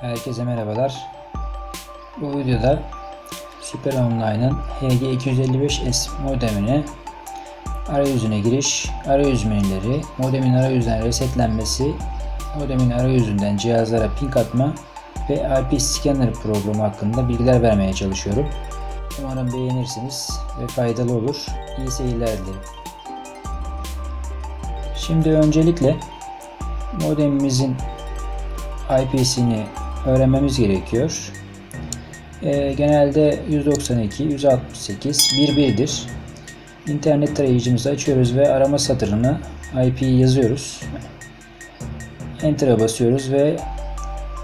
Herkese merhabalar. Bu videoda Super Online'ın HG255S modemine arayüzüne giriş, arayüz menüleri, modemin arayüzden resetlenmesi, modemin arayüzünden cihazlara ping atma ve IP scanner programı hakkında bilgiler vermeye çalışıyorum. Umarım beğenirsiniz ve faydalı olur. İyi seyirler dilerim. Şimdi öncelikle modemimizin IP'sini öğrenmemiz gerekiyor. Ee, genelde 192, 168, 11'dir. İnternet tarayıcımızı açıyoruz ve arama satırına IP'yi yazıyoruz. Enter'a basıyoruz ve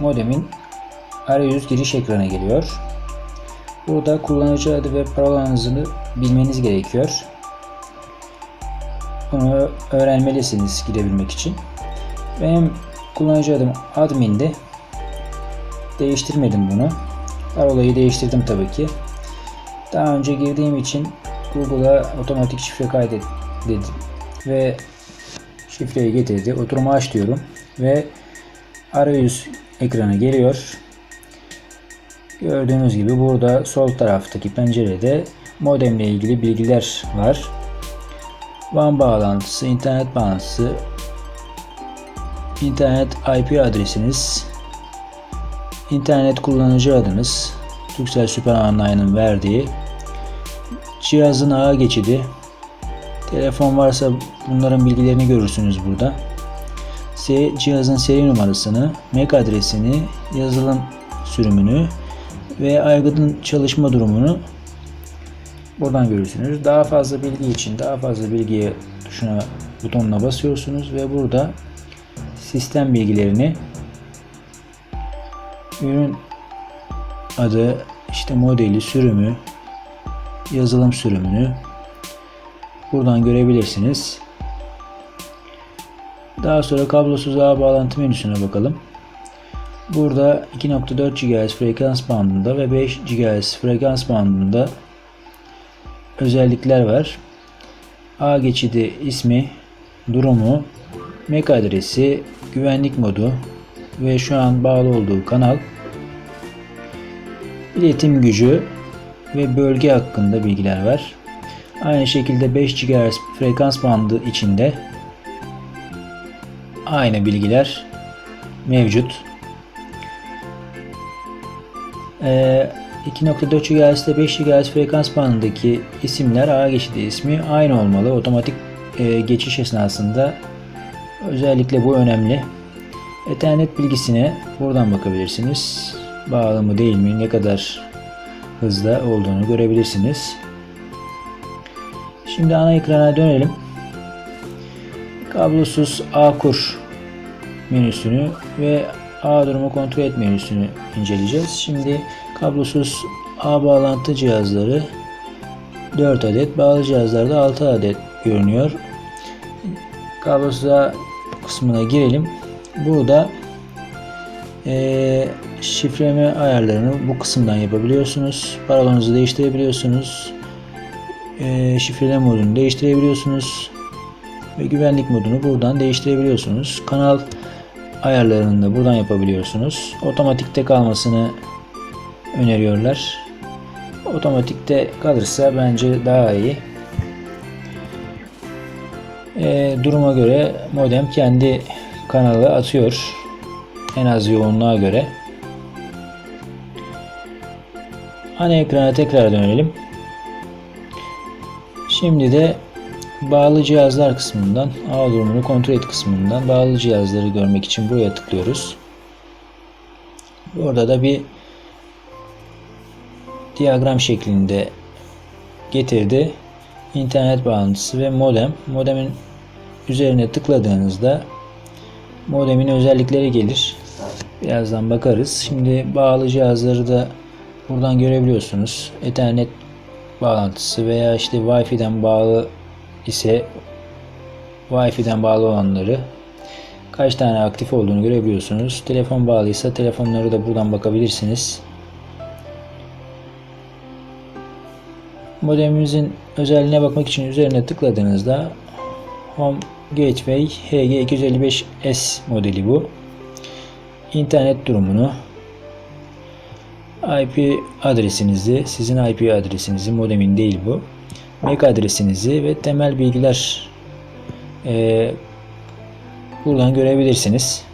modemin arayüz giriş ekranı geliyor. Burada kullanıcı adı ve parolanızı bilmeniz gerekiyor. Bunu öğrenmelisiniz girebilmek için. Benim kullanıcı adım admindi. Değiştirmedim bunu. Parolayı değiştirdim tabii ki. Daha önce girdiğim için Google'a otomatik şifre kaydet dedim. Ve şifreyi getirdi. Oturumu aç diyorum. Ve arayüz ekranı geliyor. Gördüğünüz gibi burada sol taraftaki pencerede modemle ilgili bilgiler var. WAN bağlantısı, internet bağlantısı, internet IP adresiniz, internet kullanıcı adınız, Turkcell Super Online'ın verdiği, cihazın ağ geçidi, telefon varsa bunların bilgilerini görürsünüz burada. Se cihazın seri numarasını, MAC adresini, yazılım sürümünü ve aygıtın çalışma durumunu buradan görürsünüz. Daha fazla bilgi için daha fazla bilgiye tuşuna butonuna basıyorsunuz ve burada sistem bilgilerini ürün adı, işte modeli, sürümü, yazılım sürümünü buradan görebilirsiniz. Daha sonra kablosuz ağ bağlantı menüsüne bakalım. Burada 2.4 GHz frekans bandında ve 5 GHz frekans bandında özellikler var. Ağ geçidi ismi, durumu, MAC adresi, güvenlik modu ve şu an bağlı olduğu kanal, iletim gücü ve bölge hakkında bilgiler var. Aynı şekilde 5 GHz frekans bandı içinde aynı bilgiler mevcut. Ee, 2.4 GHz ile 5 GHz frekans bandındaki isimler ağ geçidi ismi aynı olmalı. Otomatik e, geçiş esnasında özellikle bu önemli. Ethernet bilgisine buradan bakabilirsiniz. Bağlı mı değil mi, ne kadar hızda olduğunu görebilirsiniz. Şimdi ana ekrana dönelim. Kablosuz ağ kur menüsünü ve ağ durumu kontrol et menüsünü inceleyeceğiz. Şimdi kablosuz ağ bağlantı cihazları 4 adet, bağlı cihazlarda 6 adet görünüyor. Kablosuz ağ kısmına girelim. Burada e, şifreme ayarlarını bu kısımdan yapabiliyorsunuz. Parolanızı değiştirebiliyorsunuz. E, şifreleme modunu değiştirebiliyorsunuz. Ve güvenlik modunu buradan değiştirebiliyorsunuz. Kanal ayarlarını da buradan yapabiliyorsunuz. Otomatikte kalmasını öneriyorlar. Otomatikte kalırsa bence daha iyi. E, duruma göre modem kendi kanalı atıyor. En az yoğunluğa göre. Ana ekrana tekrar dönelim. Şimdi de bağlı cihazlar kısmından ağ durumunu kontrol et kısmından bağlı cihazları görmek için buraya tıklıyoruz. Orada da bir diyagram şeklinde getirdi. İnternet bağlantısı ve modem. Modemin üzerine tıkladığınızda modemin özellikleri gelir. Birazdan bakarız. Şimdi bağlı cihazları da buradan görebiliyorsunuz. Ethernet bağlantısı veya işte Wi-Fi'den bağlı ise Wi-Fi'den bağlı olanları kaç tane aktif olduğunu görebiliyorsunuz. Telefon bağlıysa telefonları da buradan bakabilirsiniz. Modemimizin özelliğine bakmak için üzerine tıkladığınızda Home Gateway HG255S modeli bu. İnternet durumunu, IP adresinizi, sizin IP adresinizi, modemin değil bu. MAC adresinizi ve temel bilgiler e, buradan görebilirsiniz.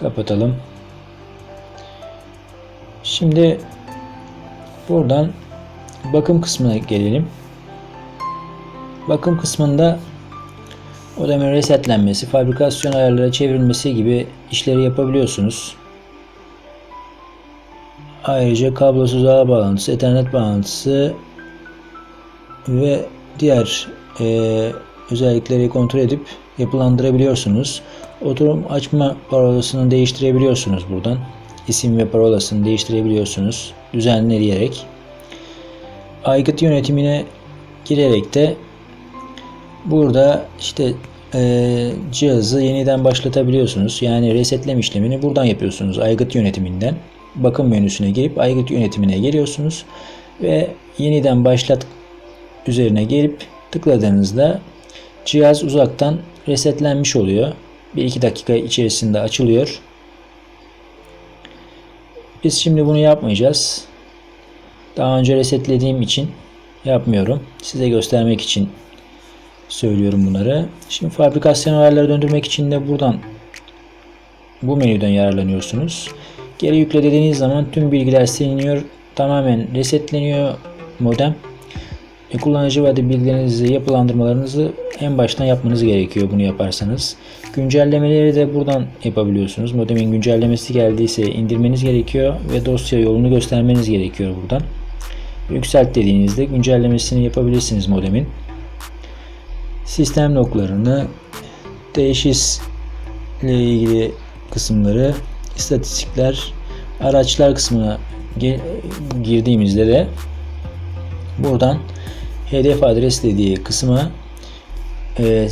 Kapatalım. Şimdi buradan bakım kısmına gelelim. Bakım kısmında modemin resetlenmesi, fabrikasyon ayarları çevrilmesi gibi işleri yapabiliyorsunuz. Ayrıca kablosuz ağ bağlantısı, ethernet bağlantısı ve diğer e, özellikleri kontrol edip yapılandırabiliyorsunuz. Oturum açma parolasını değiştirebiliyorsunuz buradan. İsim ve parolasını değiştirebiliyorsunuz düzenleyerek. Aygıt yönetimine girerek de burada işte e, cihazı yeniden başlatabiliyorsunuz. Yani resetleme işlemini buradan yapıyorsunuz aygıt yönetiminden. Bakım menüsüne girip aygıt yönetimine geliyorsunuz ve yeniden başlat üzerine gelip tıkladığınızda cihaz uzaktan resetlenmiş oluyor. 1-2 dakika içerisinde açılıyor. Biz şimdi bunu yapmayacağız. Daha önce resetlediğim için yapmıyorum. Size göstermek için söylüyorum bunları. Şimdi fabrikasyon ayarları döndürmek için de buradan bu menüden yararlanıyorsunuz. Geri yükle dediğiniz zaman tüm bilgiler siliniyor. Tamamen resetleniyor modem. E, kullanıcı ve bilgilerinizi, yapılandırmalarınızı en baştan yapmanız gerekiyor bunu yaparsanız. Güncellemeleri de buradan yapabiliyorsunuz. Modemin güncellemesi geldiyse indirmeniz gerekiyor ve dosya yolunu göstermeniz gerekiyor buradan. Yükselt dediğinizde güncellemesini yapabilirsiniz modemin. Sistem loglarını, teşhis ile ilgili kısımları, istatistikler, araçlar kısmına girdiğimizde de buradan hedef adres dediği kısma e,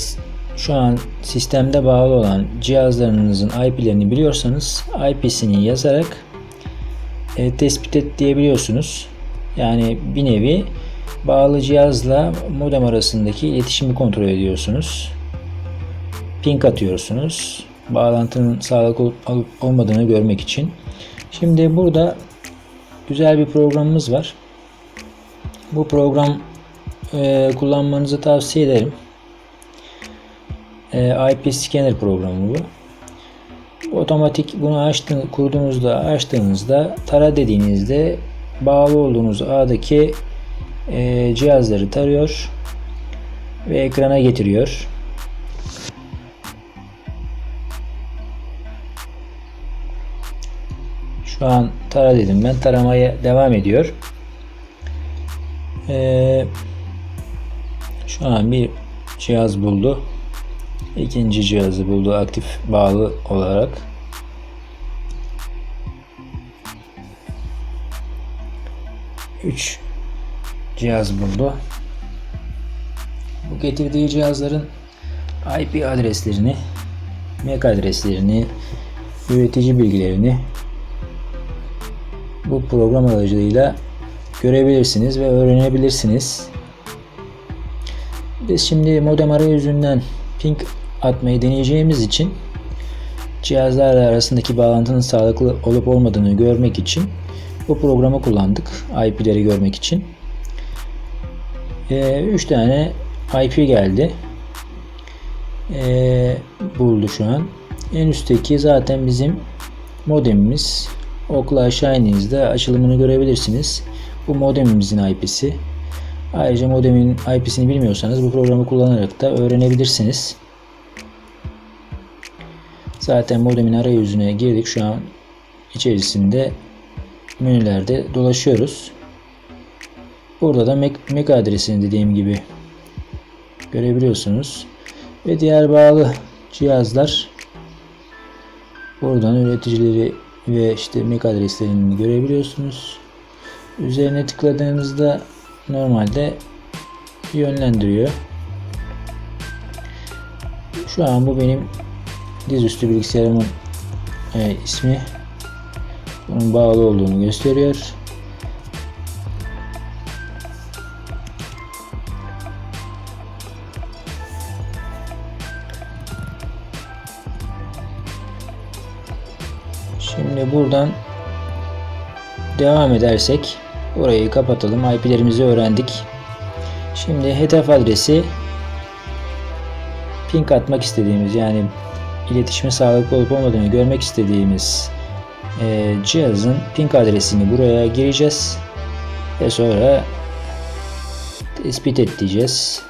şu an sistemde bağlı olan cihazlarınızın IP'lerini biliyorsanız IP'sini yazarak e, tespit et diyebiliyorsunuz. Yani bir nevi bağlı cihazla modem arasındaki iletişimi kontrol ediyorsunuz. Ping atıyorsunuz. Bağlantının sağlıklı olup, olmadığını görmek için. Şimdi burada güzel bir programımız var. Bu program e, kullanmanızı tavsiye ederim. E, IP Scanner programı bu. Otomatik bunu açtığınız, kurduğunuzda açtığınızda tara dediğinizde bağlı olduğunuz ağdaki e, cihazları tarıyor ve ekrana getiriyor. Şu an tara dedim ben. Taramaya devam ediyor. Ee, şu an bir cihaz buldu. İkinci cihazı buldu aktif bağlı olarak. Üç cihaz buldu. Bu getirdiği cihazların IP adreslerini, MAC adreslerini, üretici bilgilerini bu program aracılığıyla görebilirsiniz ve öğrenebilirsiniz. Biz şimdi modem arayüzünden ping atmayı deneyeceğimiz için cihazlar arasındaki bağlantının sağlıklı olup olmadığını görmek için bu programı kullandık. IP'leri görmek için. 3 ee, tane IP geldi. Ee, buldu şu an. En üstteki zaten bizim modemimiz. Okla aşağı indiğinizde açılımını görebilirsiniz. Bu modemimizin IP'si. Ayrıca modemin IP'sini bilmiyorsanız bu programı kullanarak da öğrenebilirsiniz. Zaten modemin arayüzüne girdik. Şu an içerisinde menülerde dolaşıyoruz. Burada da MAC, MAC adresini dediğim gibi görebiliyorsunuz. Ve diğer bağlı cihazlar buradan üreticileri ve işte MAC adreslerini görebiliyorsunuz. Üzerine tıkladığınızda normalde yönlendiriyor. Şu an bu benim dizüstü bilgisayarımın e, ismi. Bunun bağlı olduğunu gösteriyor. Şimdi buradan devam edersek orayı kapatalım. IP'lerimizi öğrendik. Şimdi hedef adresi ping atmak istediğimiz yani iletişimin sağlıklı olup olmadığını görmek istediğimiz e, cihazın ping adresini buraya gireceğiz ve sonra tespit et diyeceğiz.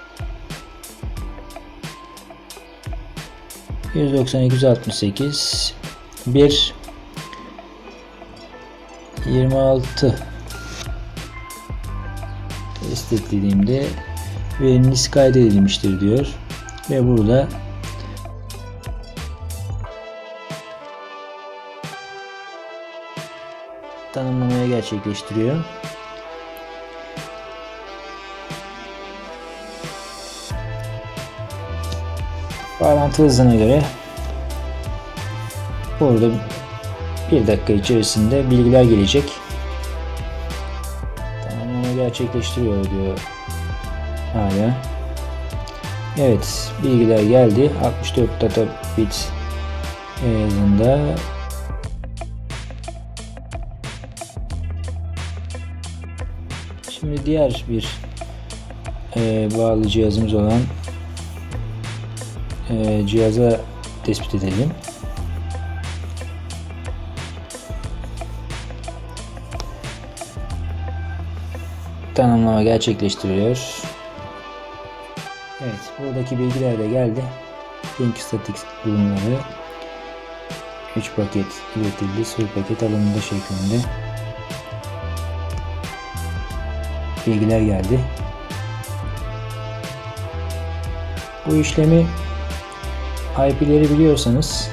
192.168 1 26 test etlediğimde veriniz kaydedilmiştir diyor ve burada tanımlamaya gerçekleştiriyor. Bağlantı hızına göre burada bir dakika içerisinde bilgiler gelecek. Tamamlama gerçekleştiriyor diyor hala. Evet bilgiler geldi. 64 data bit hızında Şimdi diğer bir e, bağlı cihazımız olan e, cihaza tespit edelim. Tanımlama gerçekleştiriliyor. Evet, buradaki bilgiler de geldi. Link statik durumları 3 paket iletildi, 0 paket alındı şeklinde. Bilgiler geldi. Bu işlemi IP'leri biliyorsanız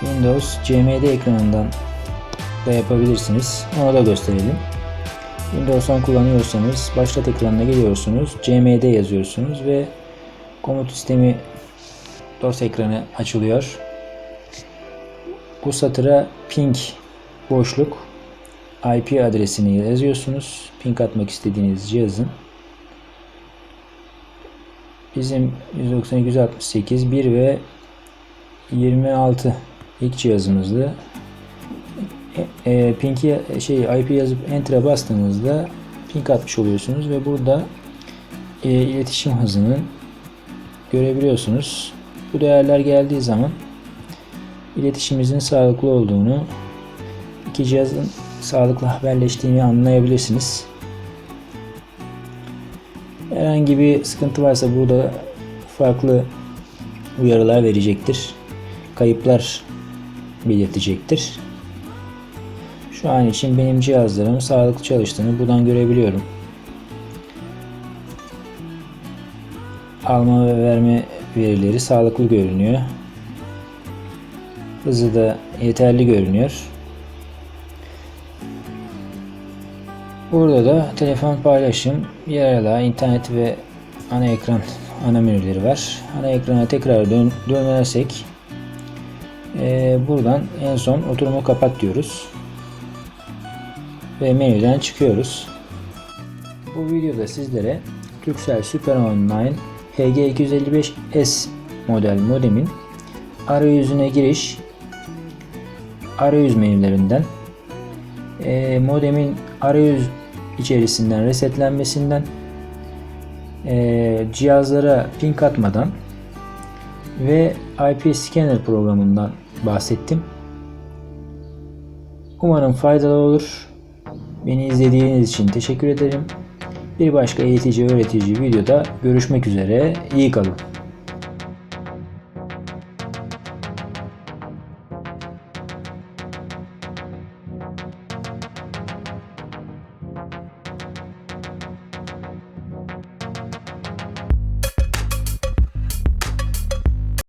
Windows CMD ekranından da yapabilirsiniz. Onu da gösterelim. Windows 10 kullanıyorsanız başlat ekranına geliyorsunuz. CMD yazıyorsunuz ve komut sistemi DOS ekranı açılıyor. Bu satıra ping boşluk IP adresini yazıyorsunuz. Ping atmak istediğiniz cihazın Bizim 192.168 1 ve 26 ilk cihazımızdı. E, ping'i şey IP yazıp enter'a bastığınızda ping atmış oluyorsunuz ve burada e, iletişim hızını görebiliyorsunuz. Bu değerler geldiği zaman iletişimimizin sağlıklı olduğunu iki cihazın sağlıklı haberleştiğini anlayabilirsiniz. Herhangi bir sıkıntı varsa burada farklı uyarılar verecektir. Kayıplar belirtecektir. Şu an için benim cihazlarım sağlıklı çalıştığını buradan görebiliyorum. Alma ve verme verileri sağlıklı görünüyor. Hızı da yeterli görünüyor. Burada da telefon paylaşım, yer ala, internet ve ana ekran ana menüleri var. Ana ekrana tekrar dön dönersek e, buradan en son oturumu kapat diyoruz. Ve menüden çıkıyoruz. Bu videoda sizlere Turkcell Super Online HG255S model modemin arayüzüne giriş arayüz menülerinden e, modemin arayüz içerisinden resetlenmesinden e, cihazlara ping atmadan ve IP scanner programından bahsettim. Umarım faydalı olur. Beni izlediğiniz için teşekkür ederim. Bir başka eğitici öğretici videoda görüşmek üzere. İyi kalın.